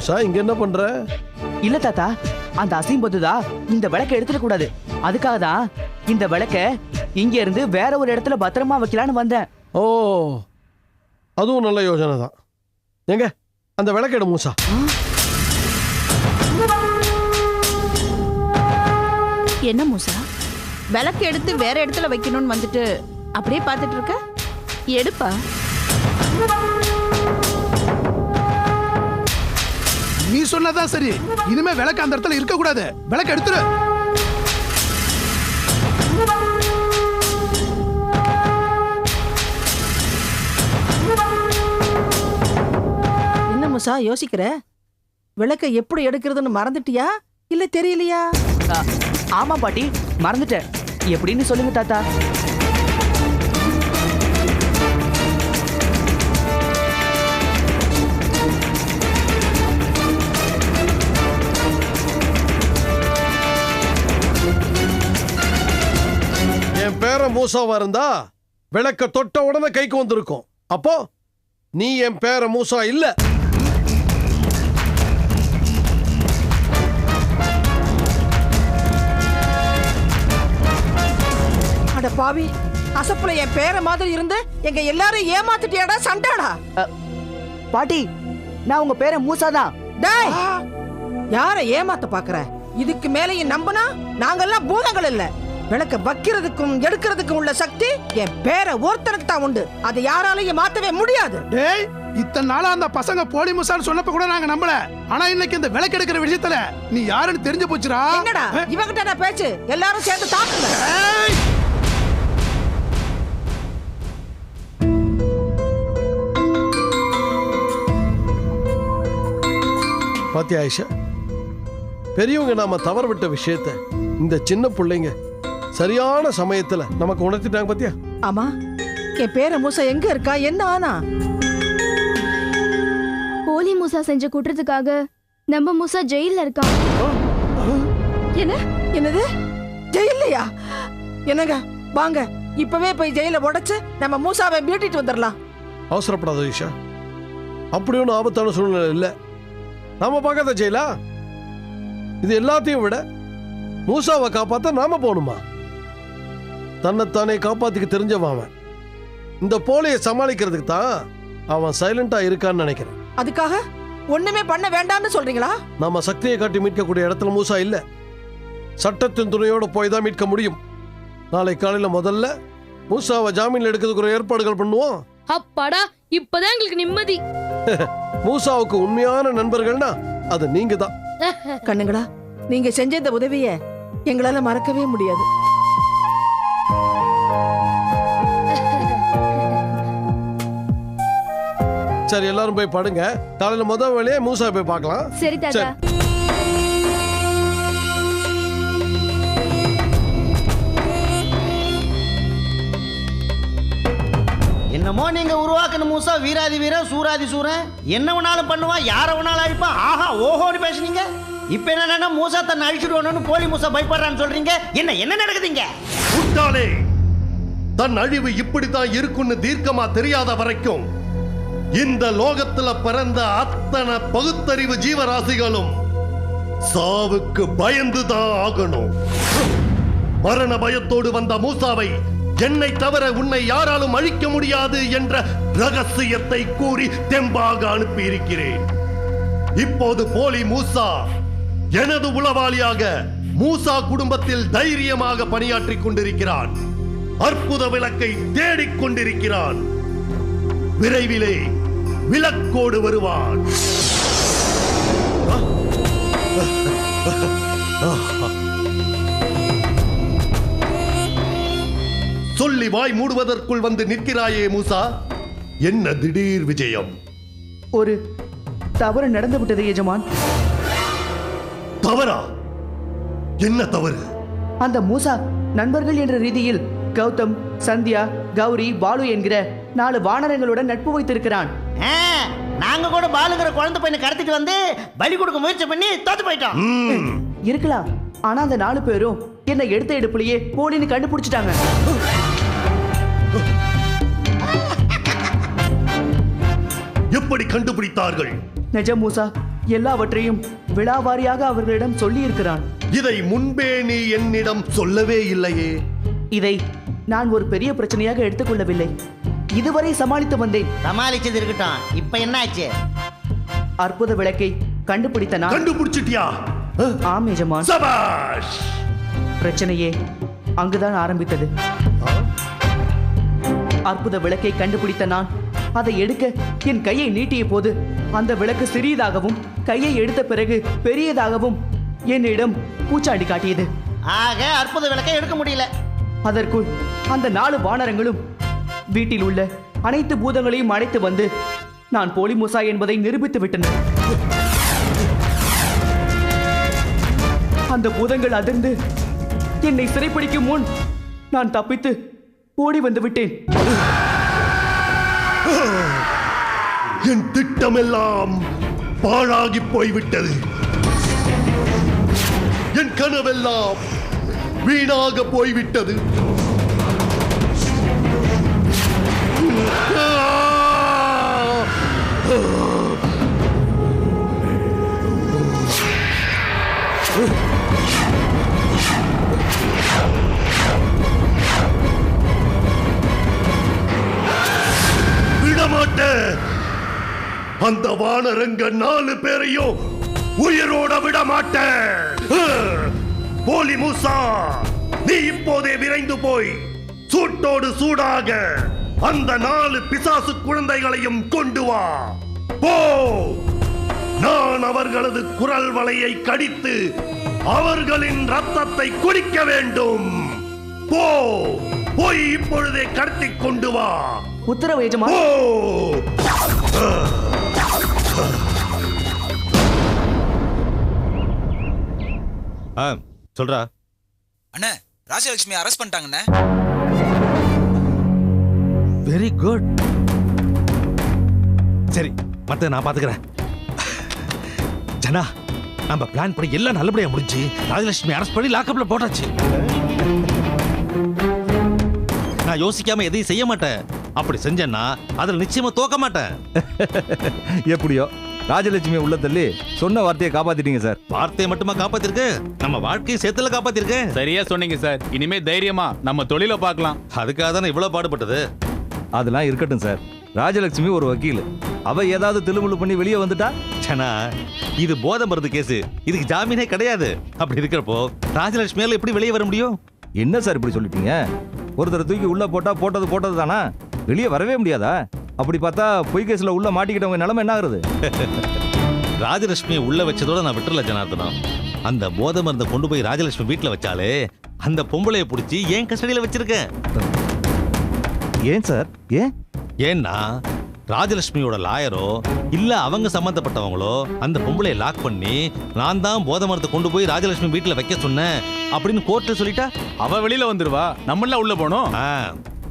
என்ன மூசா இங்க என்ன பண்ற? இல்ல தாத்தா அந்த அசிம்பதுதா இந்த விளக்க எடுத்துட கூடாது. அதுக்காக தான் இந்த விளக்க இங்க இருந்து வேற ஒரு இடத்துல பத்திரமா வைக்கலான்னு வந்தேன். ஓ அதுவும் நல்ல யோசனை தான். எங்க? அந்த விளக்கெடு மூசா. என்ன மூசா? விளக்கு எடுத்து வேற இடத்துல வைக்கணும்னு வந்துட்டு அப்படியே பார்த்துட்டு இருக்க? எடுப்பா. நீ சொன்னதான் சரி. இனிமே விளக்கு அந்த இடத்துல இருக்க கூடாது விளக்கு எடுத்துரு. என்ன முசா யோசிக்கிற? விளக்க எப்படி எடுக்கிறதுன்னு மறந்துட்டியா? இல்ல தெரியலையா? ஆமா பாட்டி மறந்துட்டேன். எப்படின்னு சொல்லுங்க தாத்தா. என் பேர மூசாவா இருந்தா விளக்க தொட்ட உடனே கைக்கு வந்திருக்கும். அப்போ நீ என் பேர மூசா இல்ல. அட பாவி அசப்புல என் பேர மாதிரி இருந்து எங்க எல்லாரும் ஏமாத்திட்டியாடா சண்டாடா பாட்டி நான் உங்க பேரை மூசா தான் டேய் யார ஏமாத்த பாக்குற? இதுக்கு மேலேயும் நம்புனா நாங்கெல்லாம் பூதங்கள் இல்ல. விளக்க வைக்கிறதுக்கும் எடுக்கிறதுக்கும் உள்ள சக்தி என் பேர ஒருத்தனுக்கு தான் உண்டு. அதை யாராலையும் மாத்தவே முடியாது. டேய் இத்தனை நாளா அந்த பசங்க போலி முசான்னு சொன்னப்ப கூட நாங்க நம்பல. ஆனா இன்னைக்கு இந்த விளக்கு எடுக்கிற விஷயத்துல நீ யாருன்னு தெரிஞ்சு போச்சுடா. என்னடா? இவகிட்ட நான் பேச்சு? எல்லாரும் சேர்ந்து தாக்குங்க. ஏய்! பாத்தியா ஆயிஷா? பெரியவங்க நாம தவறு விட்ட விஷயத்த இந்த சின்ன பிள்ளைங்க சரியான சமயத்துல நமக்கு உணர்த்திட்டாங்க பாத்தியா? ஆமா. என் பேர மூசா எங்க இருக்கா? என்ன ஆனா? போலி மூசா செஞ்ச குற்றத்துக்காக நம்ம மூசா ஜெயில்ல இருக்கான் என்ன? என்னது? ஜெயிலையா என்னங்க? வாங்க. இப்பவே போய் ஜெயில உடைச்சு நம்ம மூசாவை மீட்டிட்டு வந்துடலாம் அவசரப்படாத ஈஷா. அப்படி ஒன்றும் ஆபத்தான சூழ்நிலை இல்லை. நாம பார்க்காத ஜெயிலா? இது எல்லாத்தையும் விட மூசாவை காப்பாத்த நாம போகணுமா? தன்னைத்தானே காப்பாத்திக்க தெரிஞ்சவன் அவன். இந்த போலியை சமாளிக்கிறதுக்கு தான் அவன் சைலண்டா இருக்கான்னு நினைக்கிறேன். அதுக்காக ஒண்ணுமே பண்ண வேண்டாம்னு சொல்றீங்களா? நாம சக்தியை காட்டி மீட்கக்கூடிய இடத்துல மூசா இல்ல. சட்டத்தின் துணையோட போய் தான் மீட்க முடியும். நாளை காலையில முதல்ல மூசாவை ஜாமீன்ல எடுக்கிறதுக்கு ஏற்பாடுகள் பண்ணுவோம். அப்பாடா இப்பதான் எங்களுக்கு நிம்மதி. மூசாவுக்கு உண்மையான நண்பர்கள்னா அது நீங்க தான் கண்ணுங்களா நீங்க செஞ்ச இந்த உதவிய எங்களால மறக்கவே முடியாது. சரி எல்லாரும் போய் படுங்க. காலையில முதல் வேலையே மூசா போய் பார்க்கலாம். சரி தாத்தா. என்னமோ நீங்க உருவாக்குன மூசா வீராதி வீரன் சூராதி சூரன். என்ன வேணாலும் பண்ணுவான் யார வேணாலும் அழிப்பான் ஆஹா ஓஹோன்னு பேசுனீங்க. இப்ப என்னன்னா மூசா தன்னை அழிச்சிடுவானு போலி மூசா பயப்படுறான்னு சொல்றீங்க. என்ன என்ன நடக்குதுங்க? முட்டாளே தன் அழிவு இப்படித்தான் இருக்குன்னு தீர்க்கமா தெரியாத வரைக்கும் இந்த லோகத்துல பிறந்த அத்தனை பகுத்தறிவு ஜீவராசிகளும் சாவுக்கு பயந்துதான் ஆகணும். மரண பயத்தோடு வந்த மூசாவை என்னை தவிர உன்னை யாராலும் அழிக்க முடியாது என்ற ரகசியத்தை கூறி தெம்பாக அனுப்பியிருக்கிறேன். இப்போது போலி மூசா எனது உளவாளியாக மூசா குடும்பத்தில் தைரியமாக பணியாற்றிக் கொண்டிருக்கிறான். அற்புத விளக்கை தேடிக் கொண்டிருக்கிறான். விரைவிலே விளக்கோடு வருவான். சொல்லி வாய் மூடுவதற்குள் வந்து நிற்கிறாயே மூசா. என்ன திடீர் விஜயம்? ஒரு தவறு நடந்து விட்டது எஜமான். தவறா? என்ன தவறு? அந்த மூசா நண்பர்கள் என்ற ரீதியில் கௌதம் சந்தியா கௌரி பாலு என்கிற நாலு வானரங்களுடன் நட்பு வைத்திருக்கிறான். நாங்க கூட பாலுங்கிற குழந்தை பையனை கடத்திட்டு வந்து பலி கொடுக்க முயற்சி பண்ணி தோத்து போயிட்டோம். இருக்கலாம். ஆனா அந்த நாலு பேரும் என்ன எடுத்த எடுப்புலயே போலின்னு கண்டுபிடிச்சிட்டாங்க. எப்படி கண்டுபிடித்தார்கள்? நிஜம் மூசா எல்லாவற்றையும் விழாவாரியாக அவர்களிடம் சொல்லியிருக்கிறான். இதை முன்பே நீ என்னிடம் சொல்லவே இல்லையே. இதை நான் ஒரு பெரிய பிரச்சனையாக எடுத்துக்கொள்ளவில்லை. இதுவரை சமாளித்து வந்தேன். சமாளிச்சது இருக்கட்டும். இப்ப என்ன ஆச்சு அற்புத விளக்கை கண்டுபிடித்த நான். கண்டுபிடிச்சிட்டியா? ஆம் எஜமான். சபாஷ்! பிரச்சனையே அங்குதான் ஆரம்பித்தது. அற்புத விளக்கை கண்டுபிடித்த நான். அதை எடுக்க என் கையை நீட்டிய போது அந்த விளக்கு சிறியதாகவும் கையை எடுத்த பிறகு பெரியதாகவும் என்னிடம் பூச்சாண்டி காட்டியது. ஆக அற்புத விளக்கை எடுக்க முடியல. அதற்குள் அந்த நாலு வானரங்களும் வீட்டில் உள்ள அனைத்து பூதங்களையும் அழைத்து வந்து நான் போலி மூசா என்பதை நிரூபித்து விட்டனர். அந்த பூதங்கள் அதிர்ந்து என்னை சிறைப்பிடிக்கும் முன் நான் தப்பித்து ஓடி வந்து விட்டேன். என் திட்டமெல்லாம் பாழாகி போய்விட்டது. என் கனவெல்லாம் வீணாக போய்விட்டது. விடமாட்டேன் அந்த வானரங்க நாலு பேரையும் உயிரோட விட மாட்டேன் போலி மூசா நீ இப்போதே விரைந்து போய் சூட்டோடு சூடாக அந்த நாலு பிசாசு குழந்தைகளையும் கொண்டு வா. போ. நான் அவர்களது குரல் வலையை கடித்து அவர்களின் ரத்தத்தை குடிக்க வேண்டும். போ. போய் இப்பொழுதே கடத்திக் கொண்டு வா. உத்தரவு எஜமான் போ. ஆ சொல்றா. அண்ணே ராஜலட்சுமி அரெஸ்ட் பண்ணிட்டாங்கண்ணே. வெரி குட் சரி மத்த நான் பாத்துக்கிறேன். ஜனா நம்ம பிளான் படி எல்லாம் நல்லபடியா முடிஞ்சு ராஜலட்சுமி அரெஸ்ட் பண்ணி லாக்கப்ல போட்டாச்சு. நான் யோசிக்காம எதையும் செய்ய மாட்டேன். அப்படி செஞ்சேன்னா அதுல நிச்சயமா தோக்க மாட்டேன். எப்படியோ ராஜலட்சுமி உள்ள தள்ளி சொன்ன வார்த்தையை காப்பாத்திட்டீங்க சார். வார்த்தையை மட்டுமா காப்பாத்திருக்கு? நம்ம வாழ்க்கையை சேர்த்துல காப்பாத்திருக்கேன் சரியா சொன்னீங்க சார். இனிமே தைரியமா நம்ம தொழில பார்க்கலாம். அதுக்காக தானே இவ்வளவு பாடுபட்டது? அதெல்லாம் இருக்கட்டும் சார். ராஜலட்சுமி ஒரு வக்கீல். அவ ஏதாவது திலுமுழு பண்ணி வெளியே வந்துட்டா? சனா இது போதை மருந்து கேஸ். இதுக்கு ஜாமீனே கிடையாது. அப்படி இருக்கிறப்போ ராஜலட்சுமியால எப்படி வெளியே வர முடியும்? என்ன சார் இப்படி சொல்லிட்டீங்க? ஒருத்தரை தூக்கி உள்ள போட்டா போட்டது போட்டது தானா வெளியே வரவே முடியாதா? அப்படி பார்த்தா பொய் கேஸ்ல உள்ள மாட்டிக்கிட்டவங்க நிலைமை என்ன ஆகுறது ராஜலட்சுமியை உள்ள வச்சதோட நான் விட்டுறல ஜனார்தனம் அந்த போதை மருந்தை கொண்டு போய் ராஜலட்சுமி வீட்டுல வச்சாலே அந்த பொம்பளைய பிடிச்சி ஏன் கஸ்டடியில வச்சிருக்கேன் ஏன் சார்? ஏன்? ஏன்னா ராஜலட்சுமியோட லாயரோ இல்ல அவங்க சம்பந்தப்பட்டவங்களோ அந்த பொம்பளைய லாக் பண்ணி நான் தான் போதை மரத்தை கொண்டு போய் ராஜலட்சுமி வீட்டுல வைக்க சொன்னேன் அப்படின்னு கோர்ட்ல சொல்லிட்டா? அவ வெளியில வந்துருவா. நம்மள உள்ள போனோம் ஆ,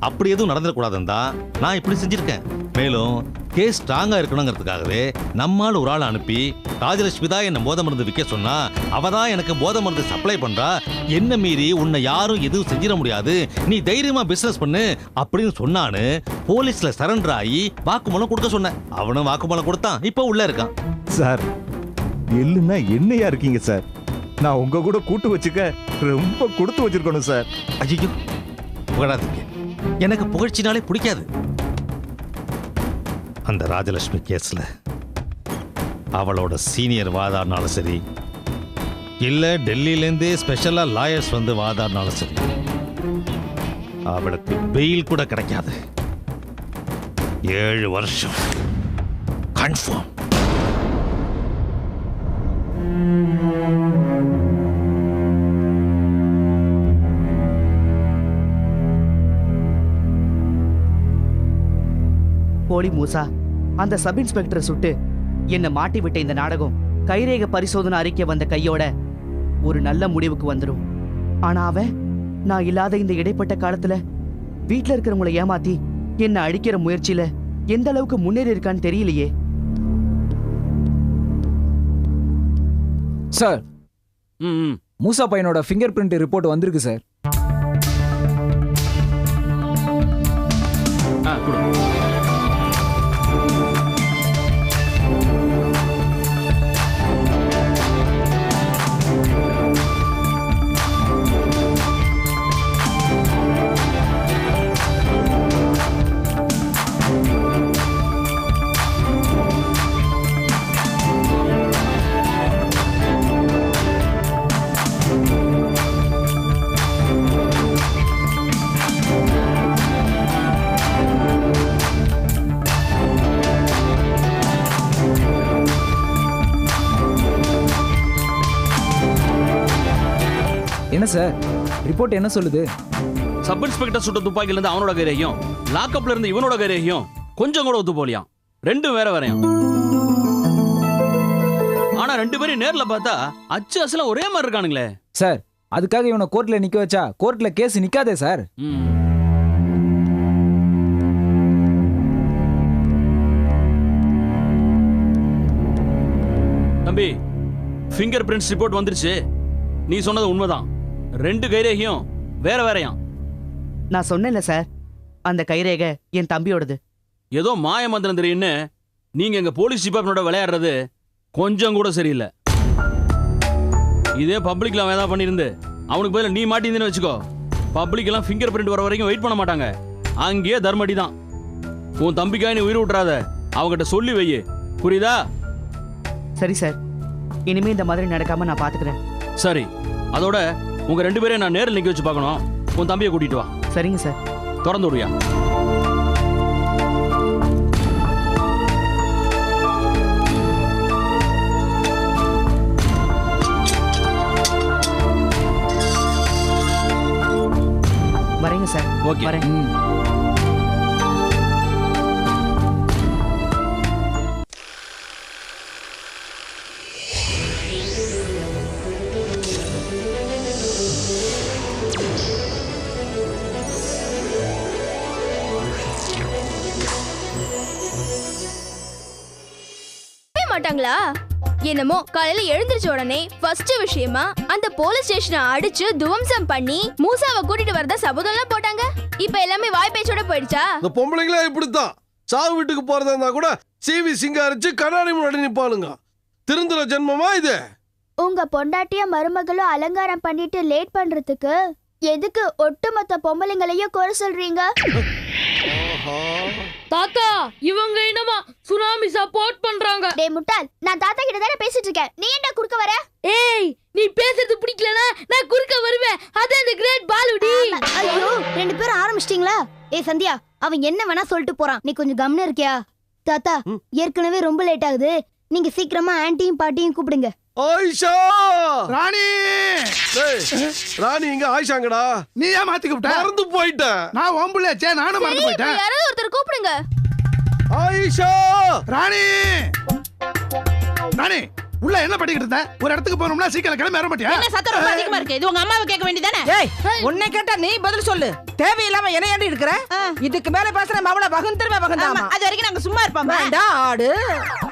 அப்படி எதுவும் நடந்துடக்கூடாதுன்னு தான் நான் இப்படி செஞ்சிருக்கேன். மேலும் கேஸ் ஸ்ட்ராங்கா இருக்கணுங்கிறதுக்காகவே நம்மால் ஒரு ஆள் அனுப்பி ராஜலட்சுமி தான் என்ன போதை மருந்து விற்க சொன்னா அவ தான் எனக்கு போதை மருந்து சப்ளை பண்றா. என்ன மீறி உன்னை யாரும் எதுவும் செஞ்சிட முடியாது. நீ தைரியமா பிசினஸ் பண்ணு அப்படின்னு சொன்னான்னு போலீஸ்ல சரண்டர் ஆகி வாக்குமூலம் கொடுக்க சொன்னேன். அவனும் வாக்குமூலம் கொடுத்தான். இப்போ உள்ள இருக்கான். சார் எள்ளுன்னா என்னையா இருக்கீங்க சார்? நான் உங்க கூட கூட்டு வச்சுக்க ரொம்ப கொடுத்து வச்சிருக்கணும் சார். ஐயோ புகழாதீங்க. எனக்கு புகழ்ச்சினாலே பிடிக்காது. அந்த ராஜலட்சுமி கேஸில் அவளோட சீனியர் வாதாடினாலும் சரி இல்ல டெல்லியிலேருந்தே ஸ்பெஷலாக லாயர்ஸ் வந்து வாதாடினாலும் சரி அவளுக்கு பெயில் கூட கிடைக்காது. ஏழு வருஷம். கன்ஃபார்ம் போலி மூசா. அந்த சப் இன்ஸ்பெக்டரை சுட்டு என்னை மாட்டி விட்ட இந்த நாடகம் கைரேக பரிசோதனை அறிக்கை வந்த கையோட ஒரு நல்ல முடிவுக்கு வந்துடும் ஆனா அவன் நான் இல்லாத இந்த இடைப்பட்ட காலத்துல வீட்டில் இருக்கிறவங்கள ஏமாத்தி என்னை அழிக்கிற முயற்சியில எந்த அளவுக்கு முன்னேறி இருக்கான்னு தெரியலையே. சார் மூசா பையனோட ஃபிங்கர் பிரிண்ட் ரிப்போர்ட் வந்திருக்கு சார். என்ன சார் ரிப்போர்ட் என்ன சொல்லுது? சப் இன்ஸ்பெக்டர் சுட்ட துப்பாக்கில இருந்து அவனோட கைரேகியம் லாக்அப்ல இருந்து இவனோட கைரேகியம் கொஞ்சம் கூட ஒத்து போலியாம் ரெண்டும் வேற வேறையாம். ஆனா ரெண்டு பேரும் நேர்ல பார்த்தா அச்சு அசலம் ஒரே மாதிரி இருக்கானுங்களே. சார் அதுக்காக இவனை கோர்ட்ல நிக்க வச்சா கோர்ட்ல கேஸ் நிக்காதே சார். தம்பி ஃபிங்கர் பிரிண்ட்ஸ் ரிப்போர்ட் வந்துருச்சு. நீ சொன்னது உண்மைதான். ரெண்டு கைரேகியம் வேற வேறையாம். நான் சொன்னேன்ல சார். அந்த கைரேகை என் தம்பியோடது. ஏதோ மாய மந்திரம் தெரியும்னு நீங்க எங்க போலீஸ் டிபார்ட்மெண்டோட விளையாடுறது கொஞ்சம் கூட சரியில்லை. இதே பப்ளிக்ல அவன் ஏதாவது பண்ணியிருந்து அவனுக்கு பதிலா நீ மாட்டியிருந்தேன்னு வச்சுக்கோ. பப்ளிக் எல்லாம் ஃபிங்கர் பிரிண்ட் வர வரைக்கும் வெயிட் பண்ண மாட்டாங்க. அங்கேயே தர்மடி தான். உன் தம்பிக்காக நீ உயிர் விட்டுறாத அவகிட்ட சொல்லி வை. புரியுதா? சரி சார். இனிமே இந்த மாதிரி நடக்காம நான் பாத்துக்கிறேன். சரி. அதோட உங்க ரெண்டு பேரையும் நான் நேரில் நிக்க வச்சு பார்க்கணும். உன் தம்பியை கூட்டிட்டு வா. சரிங்க சார். திறந்து விடுயா வரேங்க சார். ஓகே. வரேன். மாட்டாங்களா? என்னமோ காலையில எழுந்திருச்ச உடனே ஃபர்ஸ்ட் விஷயமா அந்த போலீஸ் ஸ்டேஷனை அடிச்சு துவம்சம் பண்ணி மூசாவை கூட்டிட்டு வரதா சபதம்லாம் போட்டாங்க. இப்ப எல்லாமே வாய் பேச்சோட போயிடுச்சா? இந்த பொம்பளைங்களே இப்படித்தான். சாவு வீட்டுக்கு போறதா இருந்தா கூட சிவி சிங்காரிச்சு கண்ணாடி முன்னாடி நிப்பாளுங்க. திருந்துற ஜென்மமா இது? உங்க பொண்டாட்டிய மருமகளும் அலங்காரம் பண்ணிட்டு லேட் பண்றதுக்கு எதுக்கு ஒட்டுமொத்த பொம்பளைங்களையும் குறை சொல்றீங்க? தாத்தா இவங்க என்னமா சுனாமி சப்போர்ட் பண்றாங்க? டேய் முட்டாள் நான் தாத்தா கிட்ட தானே பேசிட்டு இருக்கேன். நீ என்ன குறுக்க வர? ஏய் நீ பேசுறது பிடிக்கலனா நான் குறுக்க வருவேன். அதான் இந்த கிரேட் பாலுடி. ஐயோ ரெண்டு பேரும் ஆரம்பிச்சிட்டீங்களா? ஏய் சந்தியா அவன் என்ன வேணா சொல்லிட்டு போறான். நீ கொஞ்சம் கவனம் இருக்கியா? தாத்தா ஏற்கனவே ரொம்ப லேட் ஆகுது. நீங்க சீக்கிரமா ஆன்ட்டியும் பாட்டியும் கூப்பிடுங்க. ஆயிஷா! ராணி! டேய், ராணி இங்க ஆயிஷாங்கடா. நீ ஏன் மாத்தி கூப்பிட்ட? மறந்து போயிட்டேன். நான் ஒம்புலேச்சே நானும் மறந்து போயிட்டேன். யாராவது ஒருத்தர் கூப்பிடுங்க. ஆயிஷா! ராணி! ராணி! உள்ள என்ன பண்ணிக்கிட்டு இருந்த? ஒரு இடத்துக்கு போகணும்னா சீக்கிரம் கிளம்பி வர மாட்டியா? என்ன சத்தம் ரொம்ப அதிகமா இருக்கு? இது உங்க அம்மாவை கேட்க வேண்டியதானே? ஏய் உன்னை கேட்டா நீ பதில் சொல்லு. தேவையில்லாம என்ன ஏண்டி இருக்கிற இதுக்கு மேல பேசுற மவள பகுந்துருவே பகுந்தாமா அது வரைக்கும் நாங்க சும்மா இருப்போம்? வேண்டாம் ஆடு.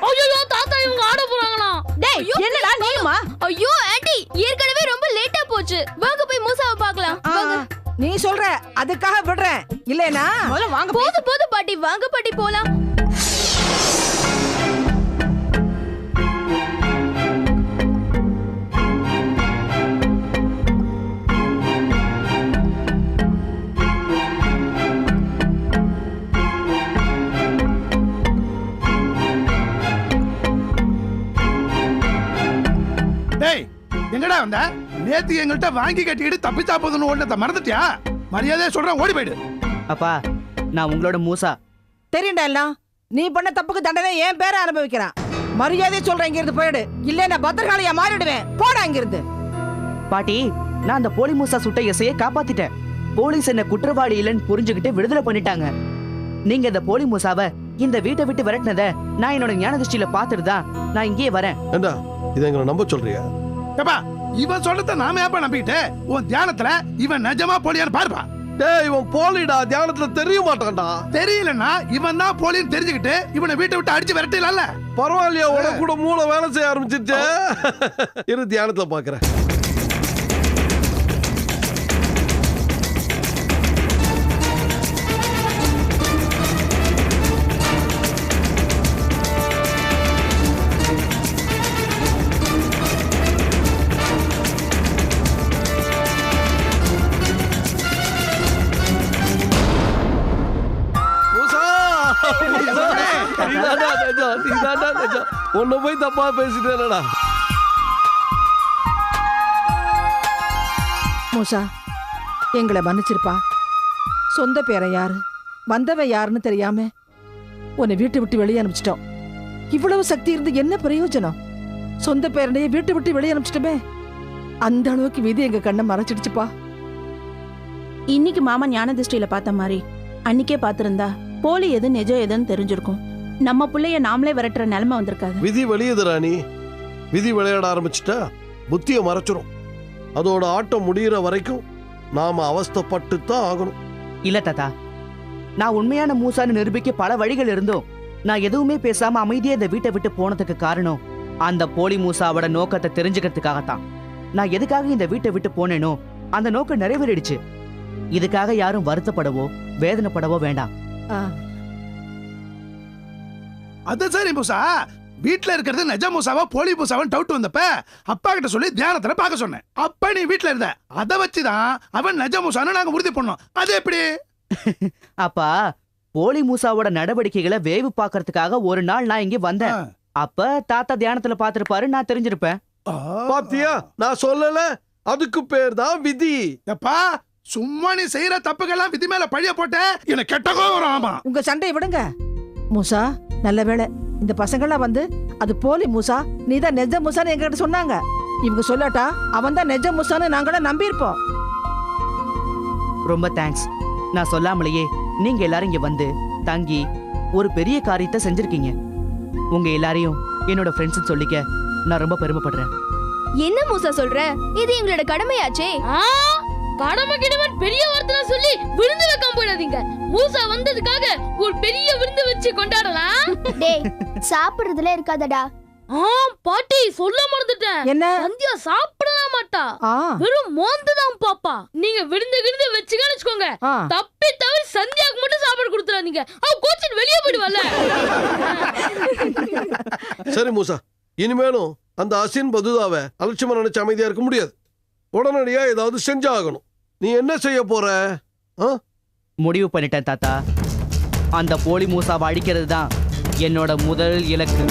ஐயோ தாத்தா இவங்க ஆட போறாங்களாம் டேய் என்னடா நீயுமா ஐயோ ஆன்ட்டி ஏற்கனவே ரொம்ப லேட்டா போச்சு. வாங்க போய் மூசாவை பார்க்கலாம். வாங்க. நீ சொல்ற அதுக்காக விடுறேன். இல்லைனா முதல்ல வாங்க போதும் போதும் பாட்டி. வாங்க பாட்டி போலாம். வந்த நேத்து எங்கள்கிட்ட வாங்கி கட்டிக்கிட்டு தப்பிச்சா போதுன்னு ஒண்ணத்தை மறந்துட்டியா? மரியாதையா சொல்றேன் ஓடி போயிடு. அப்பா நான் உங்களோட மூசா. தெரியும்டா எல்லாம். நீ பண்ண தப்புக்கு தண்டனை என் பேரை அனுபவிக்கிறான். மரியாதை சொல்றேன் இங்க இருந்து போயிடு. இல்ல நான் பத்திரகாளியா மாறிடுவேன். போடா இங்க இருந்து பாட்டி நான் அந்த போலி மூசா சுட்ட எஸ்ஐயை காப்பாத்திட்டேன். போலீஸ் என்ன குற்றவாளி இல்லைன்னு புரிஞ்சுக்கிட்டு விடுதலை பண்ணிட்டாங்க. நீங்க இந்த போலி மூசாவை இந்த வீட்டை விட்டு விரட்டினத நான் என்னோட ஞான திருஷ்டியில பார்த்துட்டு தான் நான் இங்கேயே வரேன். ஏண்டா இதை எங்களை நம்ப சொல்றியா? ஏப்பா இவன் சொல்லத நாம ஏப்பா நம்பிக்கிட்டு? உன் தியானத்துல இவன் நிஜமா போலியான்னு பாருப்பா. டேய் இவன் போலிடா. தியானத்துல தெரிய மாட்டான்டா தெரியலன்னா இவன் தான் போலின்னு தெரிஞ்சுக்கிட்டு இவனை வீட்டை விட்டு அடிச்சு விரட்டிடலாம்ல. பரவாயில்லையா உனக்கு கூட மூளை வேலை செய்ய ஆரம்பிச்சிருச்சு. இரு தியானத்துல பாக்குறேன். உன்னை போய் தப்பா பேசிட்டேனடா மூசா எங்களை மன்னிச்சிருப்பா. சொந்த பேரன் யாரு? வந்தவன் யாருன்னு தெரியாம உன்னை வீட்டை விட்டு வெளியே அனுப்பிச்சிட்டோம். இவ்வளவு சக்தி இருந்து என்ன பிரயோஜனம்? சொந்த பேரனையே வீட்டை விட்டு வெளியே அனுப்பிச்சிட்டோமே. அந்த அளவுக்கு விதி எங்க கண்ணை மறைச்சிடுச்சுப்பா. இன்னைக்கு மாமா ஞான திருஷ்டியில பார்த்த மாதிரி அன்னைக்கே பார்த்திருந்தா போலி எது நிஜம் எதுன்னு தெரிஞ்சிருக்கும். நம்ம புள்ளைய நாமளே விரட்டுற நிலைமை வந்திருக்காது. விதி வெளியுது ராணி. விதி விளையாட ஆரம்பிச்சிட்டா புத்தியை மறைச்சிரும். அதோட ஆட்டம் முடியிற வரைக்கும் நாம அவஸ்தைப்பட்டு தான் ஆகணும். இல்ல தாத்தா. நான் உண்மையான மூசான்னு நிரூபிக்க பல வழிகள் இருந்தும் நான் எதுவுமே பேசாம அமைதியா இந்த வீட்டை விட்டு போனதுக்கு காரணம் அந்த போலி மூசாவோட நோக்கத்தை தெரிஞ்சுக்கிறதுக்காகத்தான். நான் எதுக்காக இந்த வீட்டை விட்டு போனேனோ அந்த நோக்கம் நிறைவேறிடுச்சு. இதுக்காக யாரும் வருத்தப்படவோ வேதனைப்படவோ வேண்டாம். அது சரி மூசா வீட்ல இருக்கிறது நிஜ மூசாவா போலி மூசாவான்னு டவுட் வந்தப்ப அப்பா கிட்ட சொல்லி தியானத்துல பார்க்க சொன்னேன். அப்ப நீ வீட்ல இருந்த. அதை வச்சுதான் அவன் நிஜ மூசான்னு நாங்க உறுதி பண்ணோம். அது எப்படி? அப்பா போலி மூசாவோட நடவடிக்கைகளை வேவு பார்க்கறதுக்காக ஒரு நாள் நான் இங்க வந்தேன். அப்ப தாத்தா தியானத்துல பாத்திருப்பாரு நான் தெரிஞ்சிருப்பேன். பாத்தியா நான் சொல்லல. அதுக்கு பேர் தான் விதி. எப்பா சும்மா நீ செய்யற தப்புக்கெல்லாம் விதி மேல பழிய போட்ட எனக்கு கெட்ட கோவம் வரும் ஆமா. உங்க சண்டையை விடுங்க. மூசா நல்ல வேளை இந்த பசங்களாம் வந்து அது போலி மூசா நீ தான் நெஜ மூசான்னு எங்ககிட்ட சொன்னாங்க. இவங்க சொல்லாட்டா அவன் தான் நெஜ மூசான்னு நாங்களும் நம்பியிருப்போம். ரொம்ப தேங்க்ஸ் நான் சொல்லாமலேயே நீங்க எல்லாரும் இங்க வந்து தங்கி ஒரு பெரிய காரியத்தை செஞ்சிருக்கீங்க. உங்க எல்லாரையும் என்னோட ஃப்ரெண்ட்ஸ் சொல்லிக்க நான் ரொம்ப பெருமைப்படுறேன். என்ன மூசா சொல்ற? இது எங்களோட கடமையாச்சே? ஆ கடமை கிடவன் பெரிய வார்த்தை சொல்லி விருந்து வைக்காம போயிடாதீங்க. மூசா வந்ததுக்காக ஒரு பெரிய விருந்து வச்சு கொண்டாடலாம் டேய் சாப்பிடுறதுல இருக்காதடா. ஆ பாட்டி சொல்ல மறந்துட்டேன். என்ன? சந்தியா சாப்பிடலாம் மாட்டா. வெறும் மோந்து தான் பாப்பா. நீங்க விருந்து விருந்து வச்சுக்கன்னு வச்சுக்கோங்க. தப்பி தவிர சந்தியாக்கு மட்டும் சாப்பாடு கொடுத்துறாதீங்க அவ கோச்சிட்டு வெளியே போயிடுவல்ல சரி மூசா. இனிமேலும் அந்த அசின் பதுதாவை அலட்சியமா நினைச்சு அமைதியா இருக்க முடியாது. உடனடியா ஏதாவது செஞ்சாகணும். நீ என்ன செய்ய போற? ஆ? முடிவு பண்ணிட்டேன் தாத்தா. அந்த போலி மூசாவை அடிக்கிறது தான் என்னோட முதல் இலக்கு.